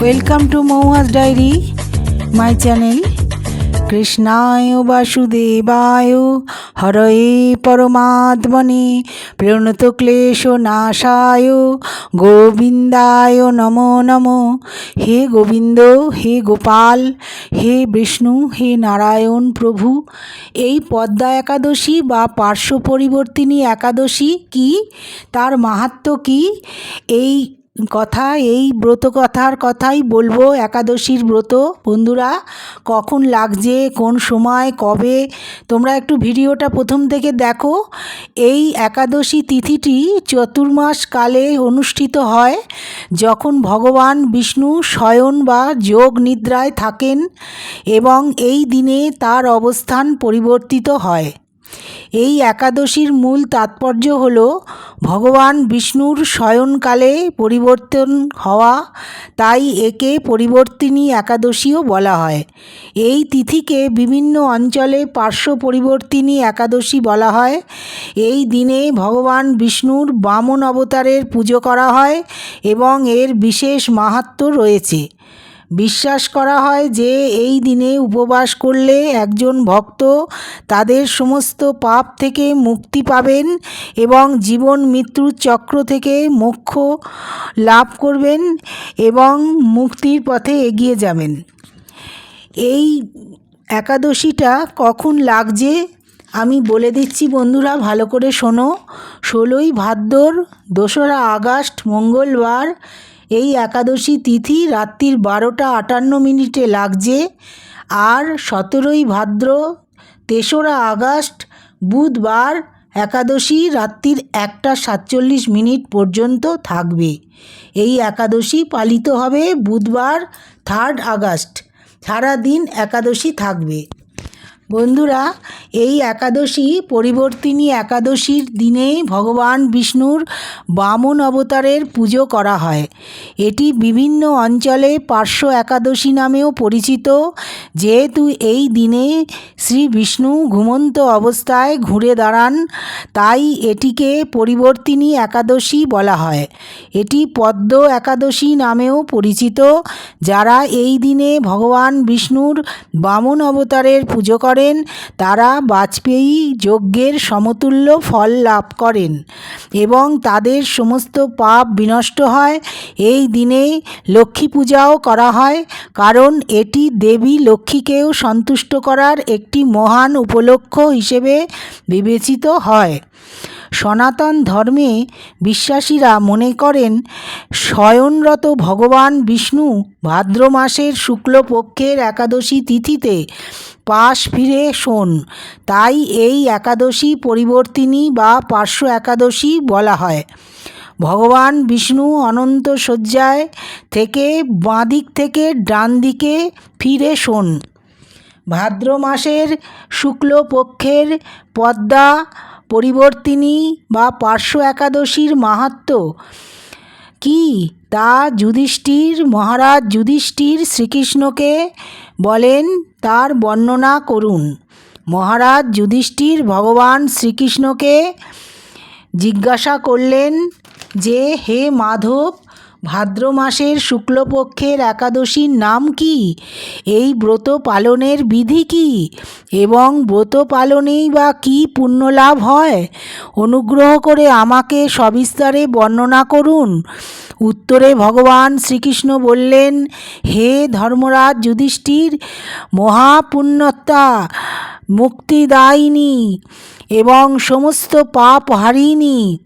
Welcome to Mouhas diary my channel কৃষ্ণায় বাসুদেবায়, হরয়ে পরমাত্মনে প্রণত ক্লেশ নাশায়, গোবিন্দায় নমো নমো। হে গোবিন্দ, হে গোপাল, হে বিষ্ণু, হে নারায়ণ প্রভু, এই পদ্মা একাদশী বা পার্শ্ব পরিবর্তিনী একাদশী কি? তার মাহাত্ম্য কি? এই কথা, এই ব্রত কথার কথাই বলব একাদশীর ব্রত। বন্ধুরা, কখন লাগছে, কোন সময়, কবে? তোমরা একটু ভিডিওটা প্রথম থেকে দেখো। এই একাদশী তিথিটি চতুর্মাস কালে অনুষ্ঠিত হয়। যখন ভগবান বিষ্ণু শয়ন বা যোগ নিদ্রায় থাকেন এবং এই দিনে তার অবস্থান পরিবর্তিত হয়। এই একাদশীর মূল তাৎপর্য হল ভগবান বিষ্ণুর শয়নকালে পরিবর্তন হওয়া, তাই একে পরিবর্তিনী একাদশীও বলা হয়। এই তিথিকে বিভিন্ন অঞ্চলে পার্শ্ব পরিবর্তিনী একাদশী বলা হয়। এই দিনে ভগবান বিষ্ণুর বামন অবতারের পুজো করা হয় এবং এর বিশেষ মাহাত্ম্য রয়েছে। বিশ্বাস করা হয় যে এই দিনে উপবাস করলে একজন ভক্ত তাদের সমস্ত পাপ থেকে মুক্তি পাবেন এবং জীবন মৃত্যুর চক্র থেকে মোক্ষ লাভ করবেন এবং মুক্তির পথে এগিয়ে যাবেন। এই একাদশীটা কখন লাগছে? আমি বলে দিচ্ছি বন্ধুরা, ভালো করে শোনো। ষোলোই ভাদ্র, দোসরা আগস্ট, মঙ্গলবার এই একাদশী তিথি রাত্রির বারোটা আটান্ন মিনিটে লাগছে। আর সতেরোই ভাদ্র, তেসরা আগস্ট, বুধবার একাদশী রাত্রির একটা সাতচল্লিশ মিনিট পর্যন্ত থাকবে। এই একাদশী পালিত হবে বুধবার থার্ড আগস্ট। সারাদিন একাদশী থাকবে। বন্ধুরা, এই একাদশী পরিবর্তিনী একাদশীর দিনে ভগবান বিষ্ণুর বামন অবতারের পুজো করা হয়। এটি বিভিন্ন অঞ্চলে পার্শ্ব একাদশী নামেও পরিচিত। যেহেতু এই দিনে শ্রী বিষ্ণু ঘুমন্ত অবস্থায় ঘুরে দাঁড়ান, তাই এটিকে পরিবর্তিনী একাদশী বলা হয়। এটি পদ্ম একাদশী নামেও পরিচিত। যারা এই দিনে ভগবান বিষ্ণুর বামন অবতারের পুজো করেন, তারা বাজপেয়ী যজ্ঞের সমতুল্য ফল লাভ করেন এবং তাদের সমস্ত পাপ বিনষ্ট হয়। এই দিনে লক্ষ্মী পূজাও করা হয়, কারণ এটি দেবী লক্ষ্মীকেও সন্তুষ্ট করার একটি মহান উপলক্ষ হিসেবে বিবেচিত হয়। সনাতন ধর্মে বিশ্বাসীরা মনে করেন, শয়নরত ভগবান বিষ্ণু ভাদ্র মাসের শুক্লপক্ষের একাদশী তিথিতে পাশ ফিরে শোন। তাই এই একাদশী পরিবর্তিনী বা পার্শ্ব একাদশী বলা হয়। ভগবান বিষ্ণু অনন্ত শয্যায় থেকে বাঁদিক থেকে ডান দিকে ফিরে শোন। ভাদ্র মাসের শুক্লপক্ষের পদ্মা পরিবর্তিনী বা পার্শ্ব একাদশীর মাহাত্ম? কি? তা যুধিষ্ঠির, মহারাজ যুধিষ্ঠির শ্রীকৃষ্ণকে বলেন, তার বর্ণনা করুন। মহারাজ যুধিষ্ঠির ভগবান শ্রীকৃষ্ণকে জিজ্ঞাসা করলেন যে, হে মাধব ভাদ্র মাসের শুক্লপক্ষের একাদশীর নাম কি? এই ব্রত পালনের বিধি কি? এবং ব্রত পালনেই বা কী পুণ্যলাভ হয়? অনুগ্রহ করে আমাকে সবিস্তারে বর্ণনা করুন। উত্তরে ভগবান শ্রীকৃষ্ণ বললেন, হে ধর্মরাজ যুধিষ্ঠির মহাপুণ্যতা মুক্তিদায়িনী এবং সমস্ত পাপ হারিনি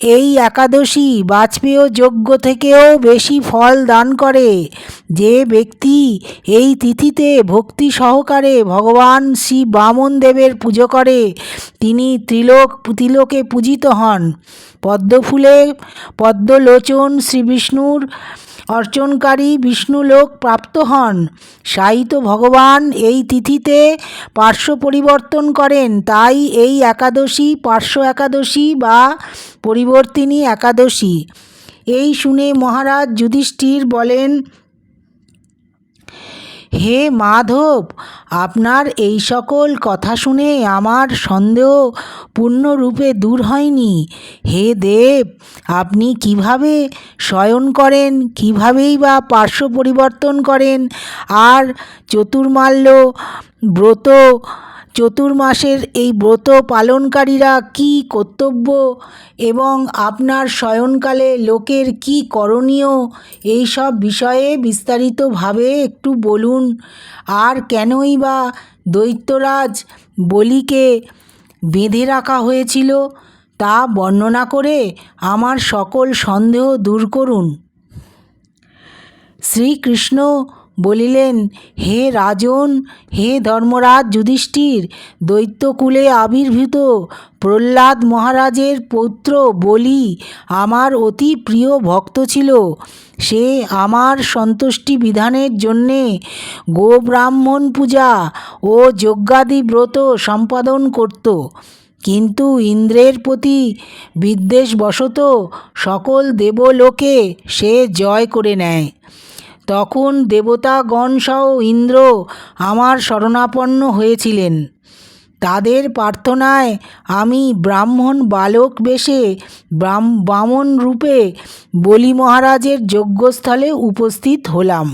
এই একাদশী বাজপেয় যজ্ঞ থেকেও বেশি ফল দান করে। যে ব্যক্তি এই তিথিতে ভক্তি সহকারে ভগবান শ্রী বামন দেবের পুজো করে, তিনি ত্রিলোক, তিলোকে পূজিত হন। পদ্মফুলে পদ্মলোচন শ্রী বিষ্ণুর অর্চনকারী বিষ্ণুলোক প্রাপ্ত হন। সাহিত্য ভগবান এই তিথিতে পার্শ্ব পরিবর্তন করেন। তাই এই একাদশী পার্শ্ব একাদশী বা পরিবর্তিনী একাদশী। এই শুনে মহারাজ যুধিষ্ঠির বলেন, হে মাধব, আপনার এই সকল কথা শুনে আমার সন্দেহ পূর্ণরূপে দূর হয়নি। হে দেব, আপনি কীভাবে শয়ন করেন? কিভাবেই বা পার্শ্ব পরিবর্তন করেন? আর চতুর্মাল্য ব্রত, চতুর্মাসের এই ব্রত পালনকারীরা কি কর্তব্য? এবং আপনার শয়নকালে লোকের কি করণীয়? এই সব বিষয়ে বিস্তারিতভাবে একটু বলুন। আর কেনই বা দৈত্যরাজ বলিকে বেঁধে রাখা হয়েছিল। তা বর্ণনা করে আমার সকল সন্দেহ দূর করুন। শ্রীকৃষ্ণ বলিলেন, হে রাজন, হে ধর্মরাজ যুধিষ্ঠির, দৈত্যকুলে আবির্ভূত প্রহ্লাদ মহারাজের পৌত্র বলি আমার অতি প্রিয় ভক্ত ছিল। সে আমার সন্তুষ্টি বিধানের জন্যে গোব্রাহ্মণ পূজা ও যজ্ঞাদি ব্রত সম্পাদন করত। কিন্তু ইন্দ্রের প্রতি বিদ্বেষবশত সকল দেবলোকে সে জয় করে নেয়। তখন দেবতাগণ সহ ইন্দ্র আমার শরণাপন্ন হয়েছিলেন। তাদের প্রার্থনায় আমি ব্রাহ্মণ বালক বেশে বামন রূপে বলি মহারাজের যজ্ঞস্থলে উপস্থিত হলাম।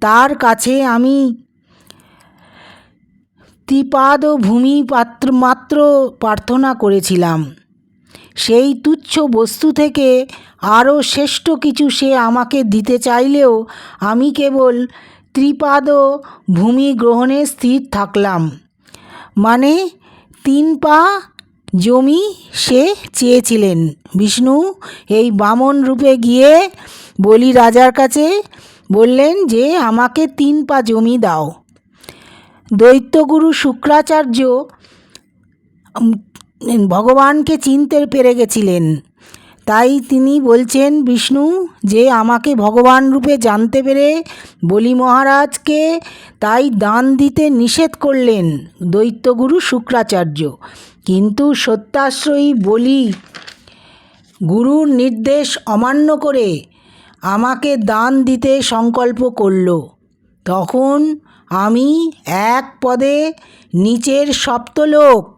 তার কাছে আমি ত্রিপাদ ভূমি পাত্র, মাত্র প্রার্থনা করেছিলাম। সেই তুচ্ছ বস্তু থেকে আরও শ্রেষ্ঠ কিছু সে আমাকে দিতে চাইলেও আমি কেবল ত্রিপাদ ভূমি গ্রহণে স্থির থাকলাম। মানে তিন পা জমি সে চেয়েছিলেন। বিষ্ণু এই বামন রূপে গিয়ে বলি রাজার কাছে বললেন যে, আমাকে তিন পা জমি দাও। দৈত্যগুরু শুক্রাচার্য ভগবানকে চিনতে পেরে গেছিলেন। তাই তিনি বলছেন, বিষ্ণু, যে আমাকে ভগবান রূপে জানতে পেরে বলি মহারাজকে, তাই দান দিতে নিষেধ করলেন দৈত্যগুরু শুক্রাচার্য। কিন্তু সত্যাশ্রয়ী বলি, গুরুর নির্দেশ অমান্য করে আমাকে দান দিতে সংকল্প করল। তখন আমি এক পদে নিচের সপ্তলোক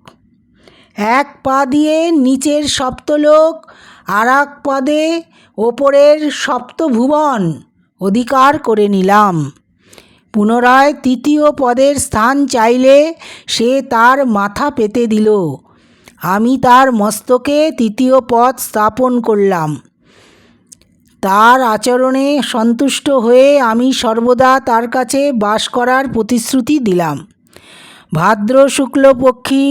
এক পা দিয়ে নিচের সপ্তলোক, আর এক পদে ওপরের সপ্তভুবন অধিকার করে নিলাম। পুনরায় তৃতীয় পদের স্থান চাইলে সে তার মাথা পেতে দিল। আমি তার মস্তকে তৃতীয় পদ স্থাপন করলাম। তার আচরণে সন্তুষ্ট হয়ে আমি সর্বদা তার কাছে বাস করার প্রতিশ্রুতি দিলাম। ভাদ্র শুক্লপক্ষী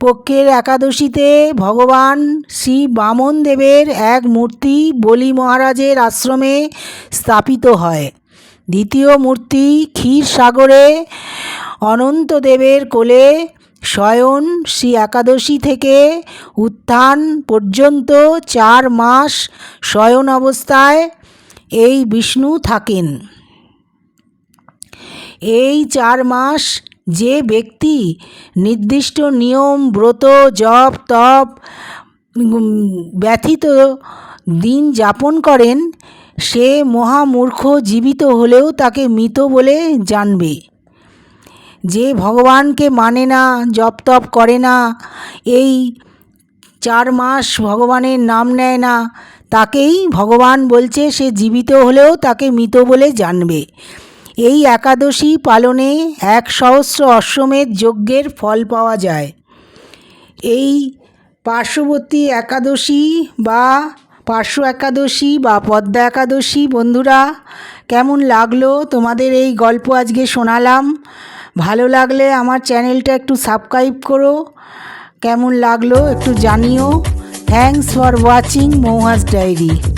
পক্ষের একাদশীতে ভগবান শ্রী বামন দেবের এক মূর্তি বলি মহারাজের আশ্রমে স্থাপিত হয়। দ্বিতীয় মূর্তি ক্ষীর সাগরে অনন্তদেবের কোলে শয়ন শ্রী একাদশী থেকে উত্থান পর্যন্ত চার মাস শয়ন অবস্থায় এই বিষ্ণু থাকেন। এই চার মাস যে ব্যক্তি নির্দিষ্ট নিয়ম, ব্রত, জপ, তপ ব্যথিত দিন যাপন করেন, সে মহামূর্খ জীবিত হলেও তাকে মৃত বলে জানবে। যে ভগবানকে মানে না, জপ তপ করে না, এই চার মাস ভগবানের নাম নেয় না, তাকেই ভগবান বলছে সে জীবিত হলেও তাকে মৃত বলে জানবে। এই একাদশী পালনে এক সহস্র অশ্বমেধ যজ্ঞের ফল পাওয়া যায়। এই পার্শ্ববর্তী একাদশী বা পার্শ্ব একাদশী বা পদ্মা একাদশী, বন্ধুরা, কেমন লাগল? তোমাদের এই গল্প আজকে শোনালাম। ভালো লাগলে আমার চ্যানেলটা একটু সাবস্ক্রাইব করো। কেমন লাগল একটু জানিও। Thanks for watching Mouhas diary